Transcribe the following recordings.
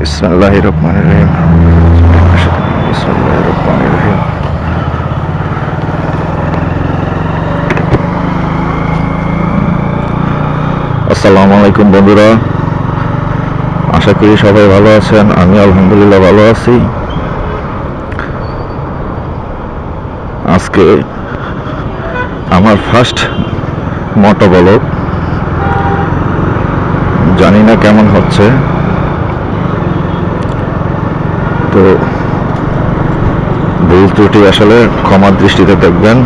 রহিম আসসালামু আলাইকুম বন্ধুরা। আশা করি সবাই ভালো আছেন, আমি আলহামদুলিল্লাহ ভালো আছি। আজকে আমার ফার্স্ট মোটো বলক জানি না কেমন হচ্ছে। তো ভুল ত্রুটি আসলে ক্ষমার দৃষ্টিতে দেখবেন।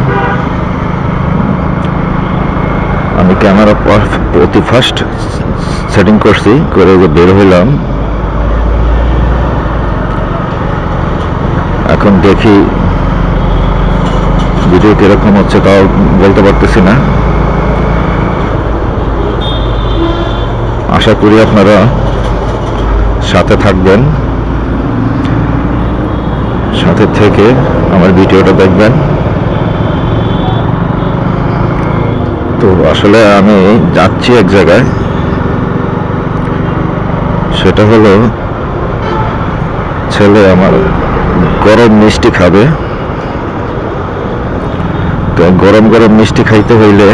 আমি ক্যামেরা প্রতি ফার্স্ট সেটিং করছি, করে বের হইলাম। এখন দেখি ভিডিও কীরকম হচ্ছে তাও বলতে পারতেছি না। আশা করি আপনারা সাথে থাকবেন। সাথে থেকে আমার ভিডিওটা দেখবেন। তো আসলে আমি যাচ্ছি এক জায়গায়। সেটা হলো, ছেলে আমার গরম মিষ্টি খাবে। তো গরম গরম মিষ্টি খাইতে হইলে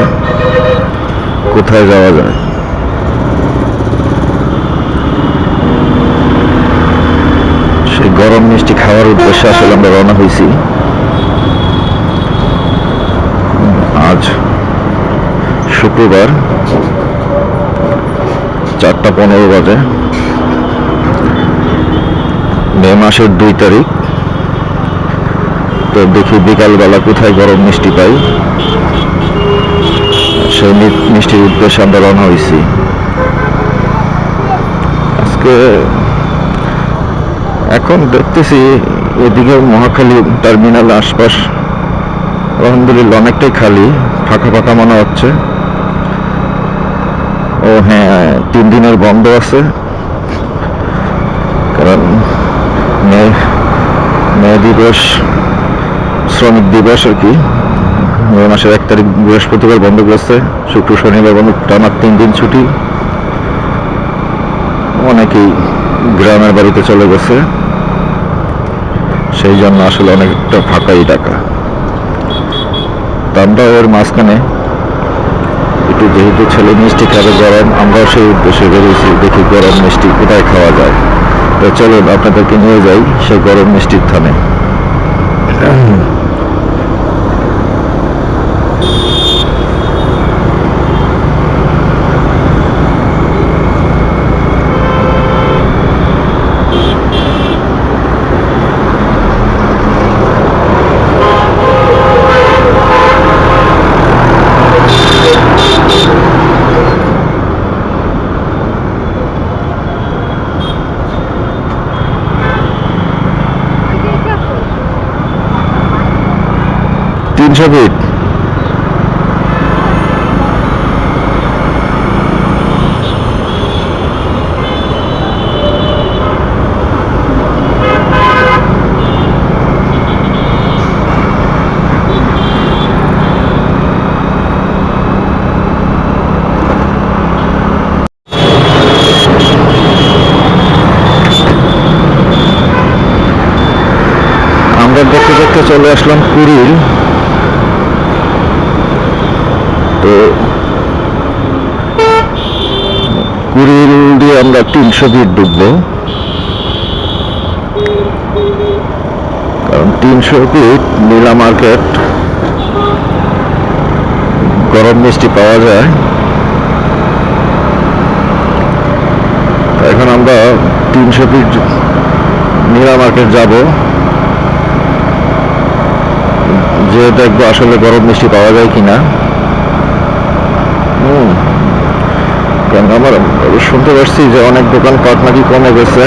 কোথায় যাওয়া যায়? গরম মিষ্টি খাওয়ার উদ্দেশ্যে আসলে আমরা রওনা হয়েছি। আজ শুক্রবার চারটা পনেরো বাজে। মে মাসের দুই তারিখ। তো দেখি বিকালবেলা কোথায় গরম মিষ্টি পাই। সেই মিষ্টির উদ্দেশ্যে আমরা রওনা হয়েছি। আজকে এখন দেখতেছি এদিকে মহাখালী টার্মিনাল আশপাশ। আলহামদুলিল্লাহ অনেকটাই খালি, ফাঁকা ফাঁকা মনে হচ্ছে। ও হ্যাঁ তিন দিনের বন্ধ আছে। কারণ মে দিবস, শ্রমিক দিবস আর কি। মে মাসের এক তারিখ বৃহস্পতিবার বন্ধ করেছে, শুক্র শনিবার বন্ধ, টানা তিন দিন ছুটি। অনেকেই গ্রামের বাড়িতে চলে গেছে। সেই জন্য আসলে অনেকটা ফাঁকাই টাকা আমরা এর মাঝখানে একটু যেহেতু ছেলে মিষ্টি খাবে গরম, আমরাও সেই উদ্দেশ্যে বেরিয়েছি, দেখি গরম মিষ্টি কোথায় খাওয়া যায়। তো চলুন, আপনাদেরকে নিয়ে যাই সেই গরম মিষ্টির থানে। তিনশো আমরা দেখতে দেখতে চলে আসলাম কুড়িল তো কুড়িল দিয়ে আমরা তিনশো ফিট ঢুকবো কারণ তিনশো ফিট নীলা মার্কেট গরম মিষ্টি পাওয়া যায়। এখন আমরা তিনশো ফিট নীলা মার্কেট যাব। যে দেখব আসলে গরম মিষ্টি পাওয়া যায় কিনা। কারণ আমার শুনতে পারছি যে অনেক দোকানপাট নাকি কমে গেছে।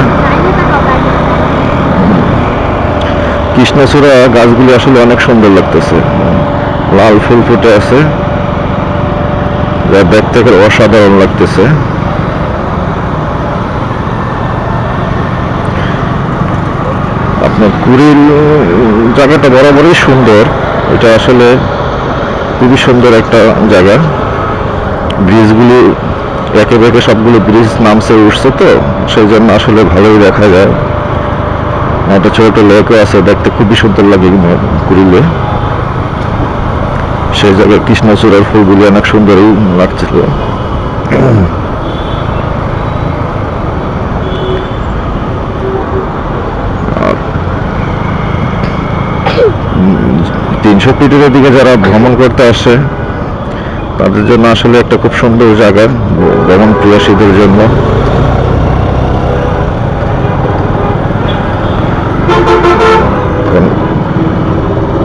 কৃষ্ণচূড়া গাছগুলি আসলে অনেক সুন্দর লাগতেছে। লাল ফুল ফুটে আছে। যা দেখতে অসাধারণ লাগতেছে। আপনার কুড়িল জায়গাটা বরাবরই সুন্দর। এটা আসলে খুবই সুন্দর একটা জায়গা। ব্রিজগুলি একে বেঁকে সবগুলো ব্রিজ নামছে উঠছে তো সেই জন্য আসলে ভালোই দেখা যায়। একটা ছোট লেকও আছে, দেখতে খুবই সুন্দর লাগে ঘুরিলে। সেই জায়গায় কৃষ্ণচূড়ার ফুলগুলি অনেক সুন্দরই লাগছিল। তিনশো ফিটের দিকে যারা ভ্রমণ করতে আসে তাদের জন্য আসলে একটা খুব সুন্দর জায়গা ভ্রমণ প্রিয়াসীদের জন্য।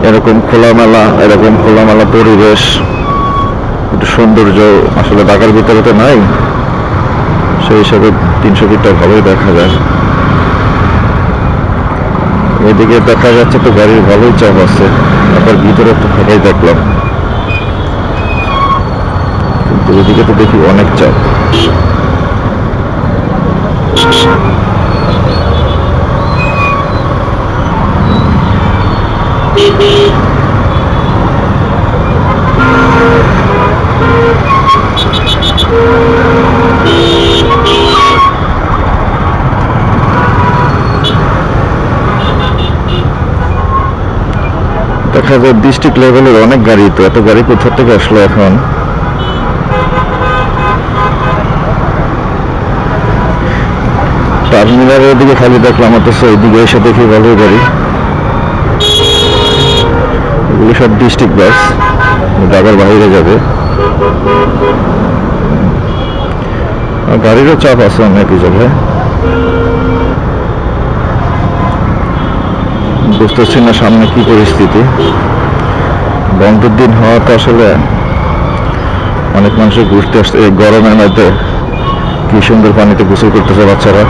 এরকম খোলামেলা এরকম খোলামেলা পরিবেশ, একটু সৌন্দর্য আসলে ঢাকার ভিতরে তো নাই। সেই হিসাবে তিনশো ফিটটা ভালোই দেখা যায়। এদিকে দেখা যাচ্ছে তো গাড়ির ভালোই চাপ আছে, আবার ভিতরে একটু ফাঁকাই দেখলাম। এদিকে তো দেখি অনেক চাপ দেখা যায় ডিস্ট্রিক্ট লেভেলের অনেক গাড়ি তো, এত গাড়ি কোথা থেকে আসলো এখন? টার্মিনালের দিকে খালি দেখলাম, অথচ ওইদিকে এসে দেখি ভালোই গাড়ি এগুলি সব ডিস্ট্রিক্ট বাস ঢাকার বাইরে যাবে। গাড়িরও চাপ আছে অনেক জায়গায়। বুঝতেছি না সামনে কি পরিস্থিতি। বন্ধের দিন হওয়াতে আসলে অনেক মানুষের ঘুরতে আসছে, এই গরমের মধ্যে কি সুন্দর পানিতে গোসল করতেছে বাচ্চারা।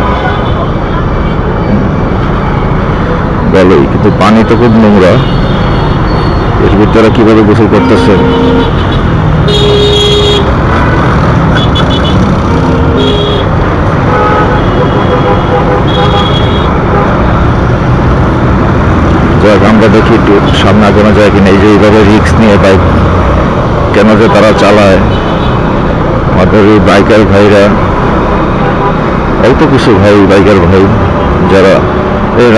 ভালোই কিন্তু পানি তো খুব নোংরা। এর ভিতরে কীভাবে গোসল করতেছে? আমরা দেখি একটু সামনে আগানো যায় কিনা। এই যে এইভাবে রিক্স নিয়ে বাইক, কেন যে তারা চালায়। আমাদের এই বাইকার ভাইরা অল্প কিছু ভাই, বাইকার ভাই, যারা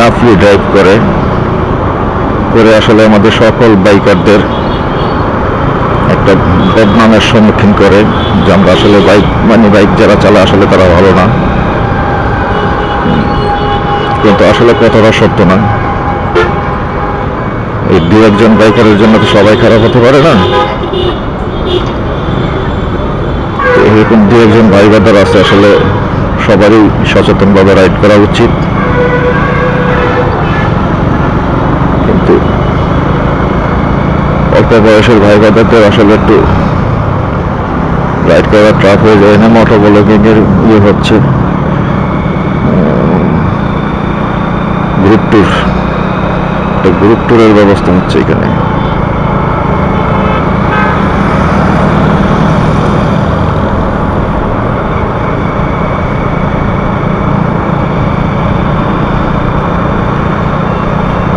রাফলি ড্রাইভ করে করে আসলে আমাদের সকল বাইকারদের একটা বদনামের সম্মুখীন করে, যে আমরা আসলে বাইক মানে বাইক যারা চালায় আসলে তারা ভালো না। কিন্তু আসলে কতটা সত্য না। এই দু একজন বাইকারের জন্য তো সবাই খারাপ হতে পারে না। এরকম দু একজন ভাই আছে, আসলে সবারই সচেতনভাবে রাইড করা উচিত কিন্তু অল্প বয়সের ভাই বাদারদের আসলে একটু রাইড করা ট্রাপ হয়ে যায়। না মোটর ব্লগিং এর ইয়ে হচ্ছে। গ্রুপ ট্যুর একটা গ্রুপ ট্যুরের ব্যবস্থা হচ্ছে এখানে।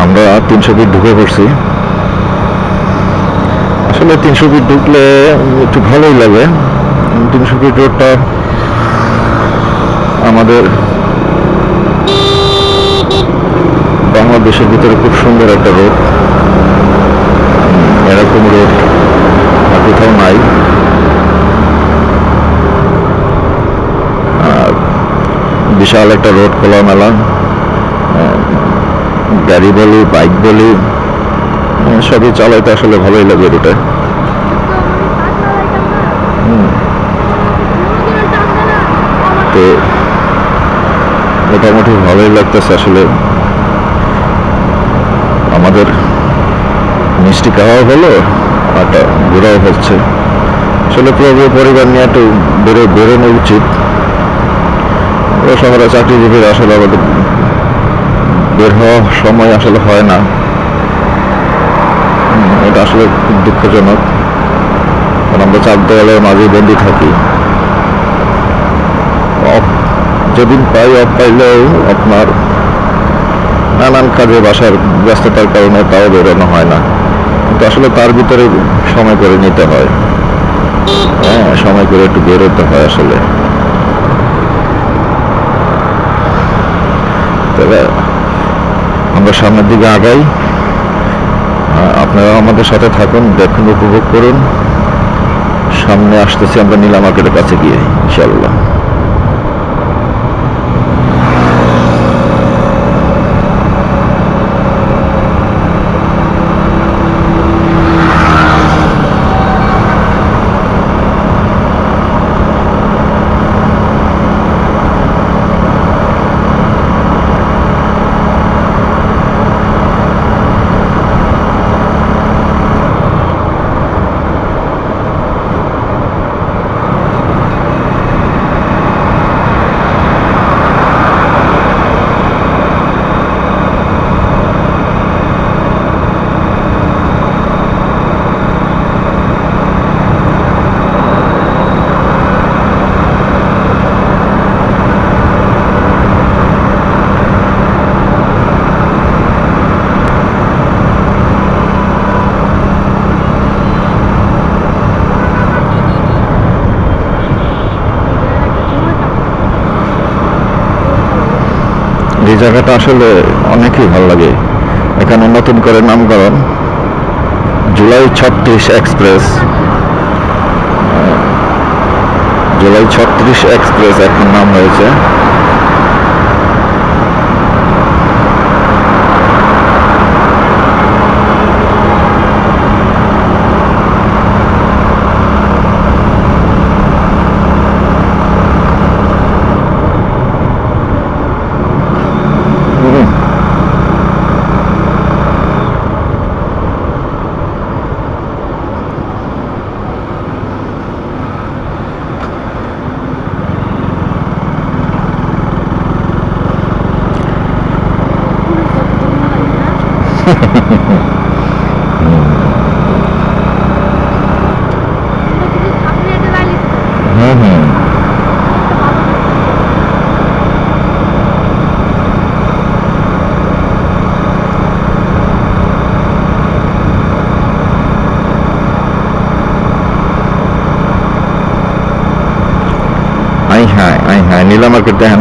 আমরা তিনশো ফিট ঢুকে পড়ছি। আসলে তিনশো ফিট ঢুকলে একটু ভালোই লাগে। তিনশো ফিট রোডটা আমাদের বাংলাদেশের ভিতরে খুব সুন্দর একটা রোড এরকম রোড আর কোথাও নাই। বিশাল একটা রোড খোলামেলা। গাড়ি বলি বাইক বলি সবই চালাইতে আসলে ভালোই লাগে রোডে তো মোটামুটি ভালোই লাগতেছে আসলে। আমাদের মিষ্টি খাওয়া হলো একটা ঘোরাও হচ্ছে। আসলে পুরো পরিবার নিয়ে একটু বেরো, বেরোনো উচিত। ও শহরে চাকরিজীবীরা আসলে আমাদের বের হওয়া সময় আসলে হয় না। এটা আসলে খুব দুঃখজনক। কারণ আমরা চার দেওয়ালের মাঝে বন্দি থাকি। যেদিন পাই অফ পাইলেও আপনার নানান কাজে বাসার ব্যস্ততার কারণে তাও বেরোনো হয় না। কিন্তু আসলে তার ভিতরে সময় করে নিতে হয়। হ্যাঁ সময় করে একটু বেরোতে হয় আসলে। তবে আমরা সামনের দিকে আগাই। আপনারা আমাদের সাথে থাকুন, দেখুন, উপভোগ করুন। সামনে আসতেছি আমরা নীলা মার্কেটের কাছে গিয়ে ইনশাল্লাহ এই জায়গাটা আসলে অনেকই ভালো লাগে। এখানে নতুন করে নামকরণ। জুলাই ছত্রিশ এক্সপ্রেস। জুলাই ছত্রিশ এক্সপ্রেস এখন নাম হয়েছে হুম। হুম হুম আই হ্যাঁ আই হ্যাঁ নীলা মার্কেট দেখেন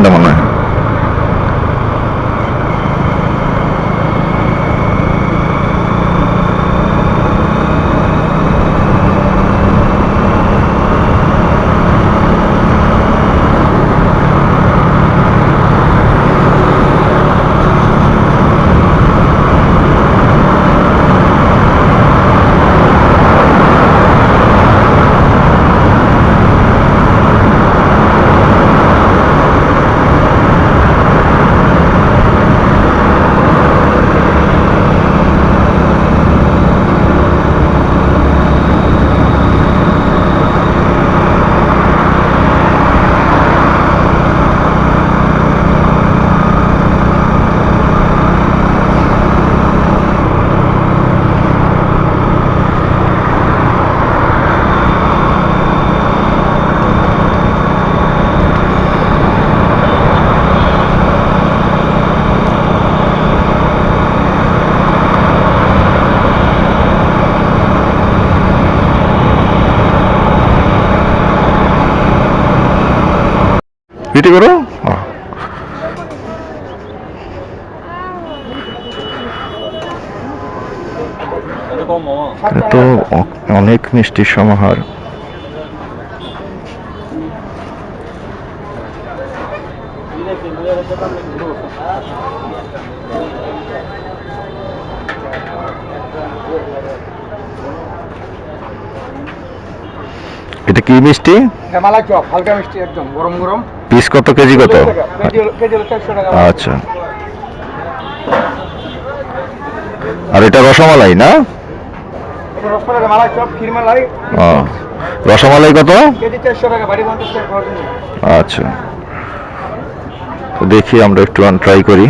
এটি করো। তো অনেক মিষ্টির সমাহার। এটা কি মিষ্টি? হেমালয় চপ হালকা মিষ্টি একদম গরম গরম। পিস কত কেজি কত? কেজি কেজি চারশো টাকা। আচ্ছা। আর এটা রসমালাই না? রসমালাই কত? আচ্ছা। তো দেখি আমরা একটু ট্রাই করি।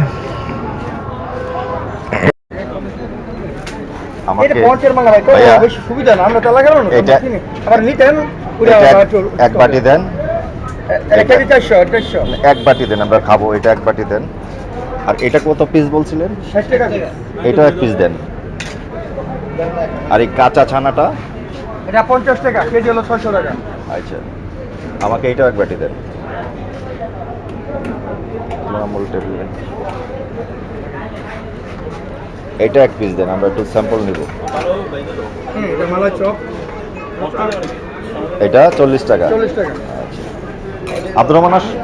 এটা পঞ্চের মালা ভাই তো ভাইয়া, সুবিধা না আমরা তো লাগানো না এটা- আবার নিতেন? এটা এক- বাটি দেন। এক বাটি দেন আমরা খাব এটা এক বাটি দেন। আর এটা কত পিস বলছিলেন? ষাট টাকা কেজি। এটা এক পিস দেন। আর এই কাঁচা ছানাটা? এটা পঞ্চাশ টাকা কেজি হলো ছয়শো টাকা। আচ্ছা আমাকে এইটাও এক বাটি দেন। আমুল টেবিলে এটা এক পিস দেন আমরা একটু স্যাম্পল নিব। এটা মালাই চপ। এটা চল্লিশ টাকা। চল্লিশ টাকা। আব্দুর রহমান আস-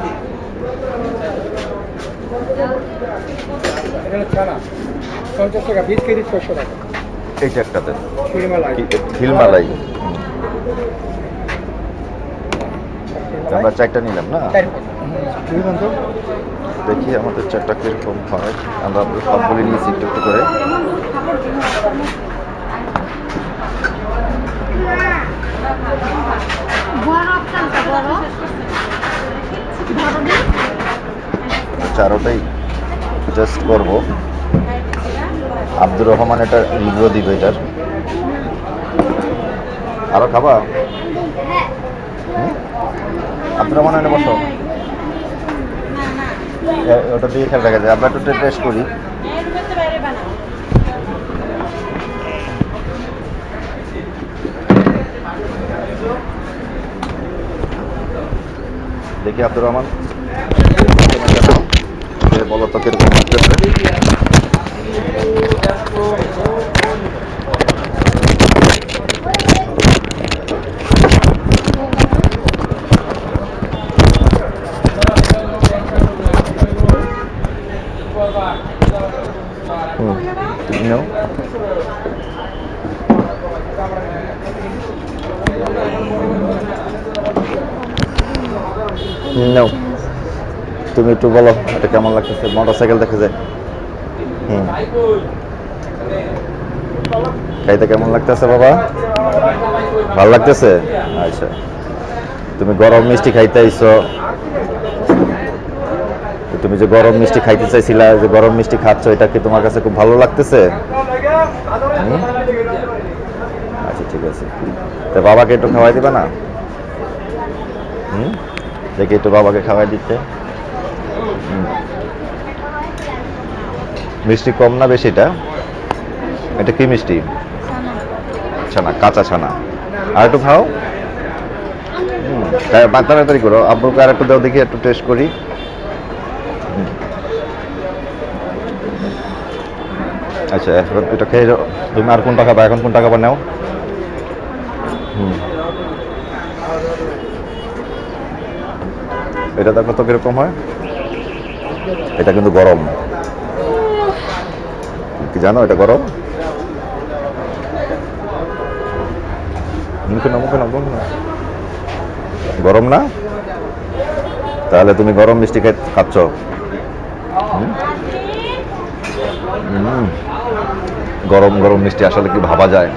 পঞ্চাশ টাকা বিশ কেজি ছশো টাকা। এইটা একটা দেন আমরা চারটা নিলাম না? দেখি আমাদের চারটা কীরকম হয়। আমরা সবগুলি নিয়েছি একটু একটু করে বড় আপনার বড় বড় দিন চারোটাই টেস্ট করব। আব্দুর রহমান এটা রিভিউ দিবে এটার। আরও খাবা? আব্দুর রহমান এনে বসো। ওটা দিয়ে খেয়াল রাখা যায় আমরা একটু টেস্ট করি। দেখি আব্দুর রহমান এ বলো তো কীরকম লাগতেছে নাও। তুমি একটু বলো, এটা কেমন লাগতেছে? মোটর সাইকেল দেখে যায়? হুম। খাইতে কেমন লাগতেছে বাবা? ভালো লাগতেছে? আচ্ছা। তুমি গরম মিষ্টি খাইতে আইছো। তুমি যে গরম মিষ্টি খাইতে চাইছিলা, যে গরম মিষ্টি খাচ্ছ, এটা কি তোমার কাছে খুব ভালো লাগতেছে? আচ্ছা ঠিক আছে। তো বাবাকে একটু খাওয়াই দিবে না? হুম? দেখি একটু বাবাকে খাওয়াই দিতে মিষ্টি কম না বেশিটা এটা? কি মিষ্টি? ছানা, কাঁচা ছানা। আর একটু খাও। বা- তাড়াতাড়ি করো। আব্বুকে আর একটু দাও দেখি, একটু টেস্ট করি। আচ্ছা এটা খেয়ে তুমি আর কোন টাকা খাবা? এখন কোন টাকা খাবা নাও? এটা দেখো তো কীরকম হয়। এটা কিন্তু গরম। কি জানো এটা গরম? মুখে না মুখে না না গরম না? তাহলে তুমি গরম মিষ্টি খাই খাচ্ছ। গরম গরম মিষ্টি আসলে কি ভাবা যায়?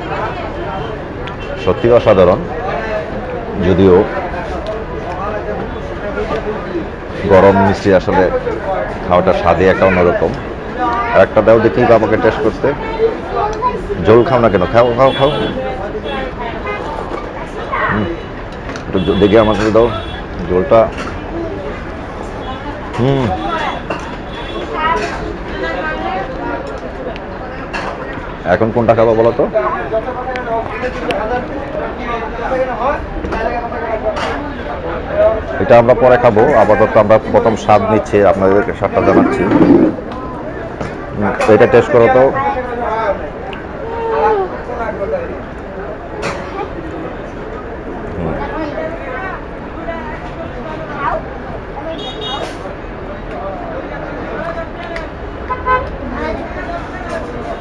সত্যি অসাধারণ। যদিও গরম মিষ্টি আসলে খাওয়াটা স্বাদে একটা অন্যরকম। আর একটা দাও দেখি বাবাকে টেস্ট করতে। জল খাও না কেন? খাও খাও খাও। জ- দেখি আমাকে দাও। জলটা হুম। এখন কোনটা খাব বলো তো? এটা আমরা পরে খাব। আপাতত আমরা প্রথম স্বাদ নিচ্ছি, আপনাদেরকে স্বাদটা জানাচ্ছি। এটা টেস্ট করো তো।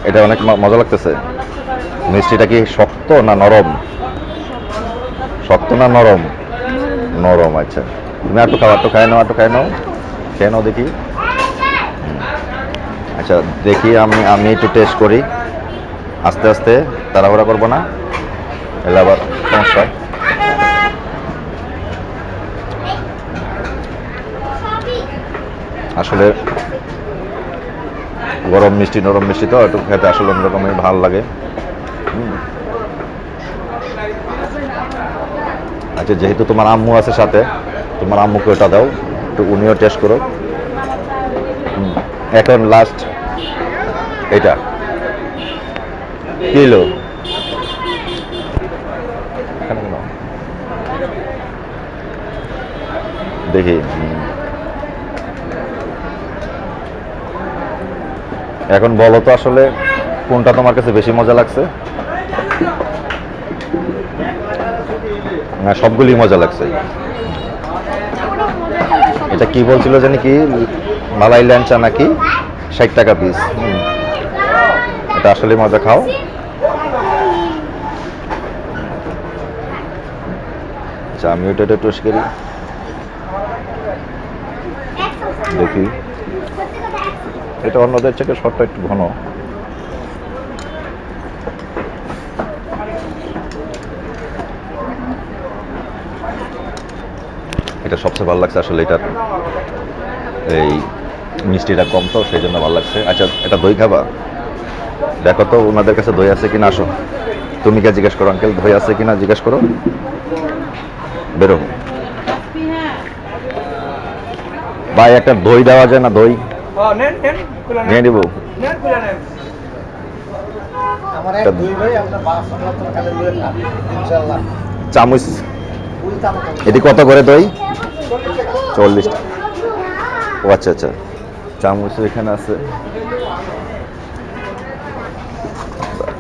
এটা অনেক মজা লাগতেছে। মিষ্টিটা কি শক্ত না নরম? শক্ত না নরম? নরম আচ্ছা। তুমি একটু খাও একটু খাই নাও একটু খাই নাও। খেয়ে নাও দেখি। আচ্ছা দেখি আমি আমি একটু টেস্ট করি। আস্তে আস্তে তাড়াহুড়া করব না। এলে আবার সমস্যা। আসলে গরম মিষ্টি, নরম মিষ্টি তো, একটু খেতে আসলে অন্যরকমই ভালো লাগে। আচ্ছা যেহেতু তোমার আম্মু আছে সাথে, তোমার আম্মুকে ওটা দাও, একটু উনিও টেস্ট করো এখন লাস্ট এটা কিলো দেখি এখন বলো তো আসলে কোনটা তোমার কাছে বেশি মজা লাগছে না সবগুলি মজা লাগছে। এটা কি বলছিল জানি কি? মালাই ল্যাংচা নাকি? ষাট টাকা পিস এটা আসলে মজা, খাও। আচ্ছা আমি ওটা একটু টেস্ট করি। দেখি। এটা অন্যদের থেকে শর্টটা একটু ঘন। এটা সবচেয়ে ভালো লাগছে আসলে এটা এই মিষ্টিটা কম তো সেই জন্য ভালো লাগছে। আচ্ছা এটা দই খাবা? দেখো তো ওনাদের কাছে দই আছে কিনা আসো। তুমি কে জিজ্ঞেস করো আঙ্কেল দই আছে কিনা জিজ্ঞেস করো। বেরো। ভাই একটা দই দেওয়া যায় না দই? হ্যাঁ নেন নেন খুলে নিয়ে নিব। চামচ এটি কত করে দই? চল্লিশ ও আচ্ছা আচ্ছা। চামচ এখানে আছে।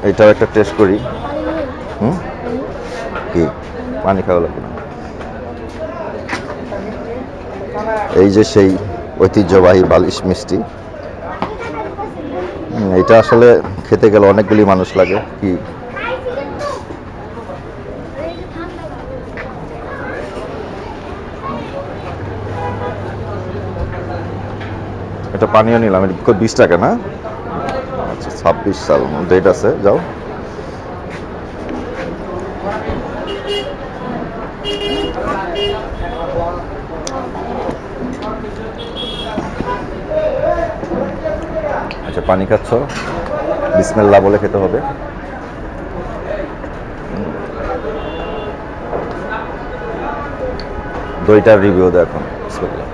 এটাও একটা টেস্ট করি। হুম? কি? পানি খাওয়া লাগবে না। এই যে সেই ঐতিহ্যবাহী বালিশ মিষ্টি। এটা আসলে খেতে গেলে অনেকগুলি মানুষ লাগে। কি? এটা পানিও নিলাম, এটা বিশ টাকা না? আচ্ছা ছাব্বিশ সাল ডেট আছে, যাও। আচ্ছা পানি খাচ্ছ? বিসমেল্লা বলে খেতে হবে। দইটার রিভিউ দেখো বিসমিল্লাহ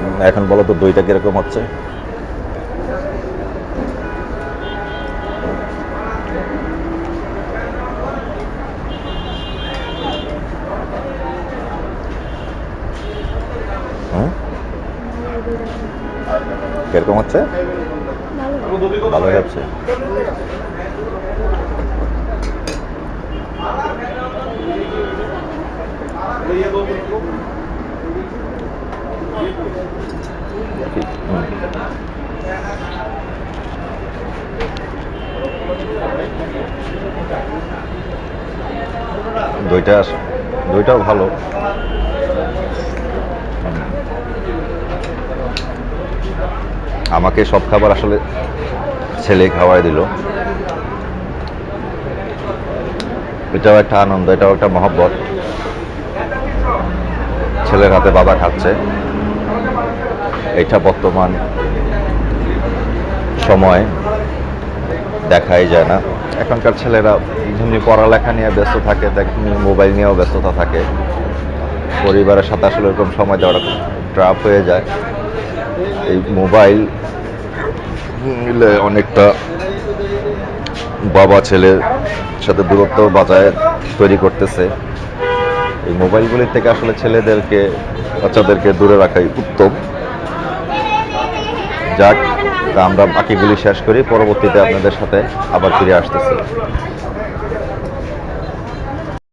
হুম, এখন বলো তো দইটা কীরকম হচ্ছে? কীরকম হচ্ছে ভালো যাচ্ছে হুম। দইটা দইটাও ভালো। আমাকে সব খাবার আসলে ছেলে খাওয়াই দিল। এটাও একটা আনন্দ, এটাও একটা মহব্বত। ছেলের হাতে বাবা খাচ্ছে। এটা বর্তমান সময়, দেখাই যায় না। এখনকার ছেলেরা যেমনি পড়ালেখা নিয়ে ব্যস্ত থাকে, তেমনি মোবাইল নিয়েও ব্যস্ততা থাকে। পরিবারের সাথে আসলে এরকম সময় দেওয়াটা ট্রাপ হয়ে যায়। এই মোবাইল মিলে অনেকটা বাবা ছেলের সাথে দূরত্ব বাজায় তৈরি করতেছে। এই মোবাইলগুলির থেকে আসলে ছেলেদেরকে, বাচ্চাদেরকে দূরে রাখাই উত্তম। যাক তা আমরা বাকিগুলি শেষ করি। পরবর্তীতে আপনাদের সাথে আবার ফিরে আসতেছি।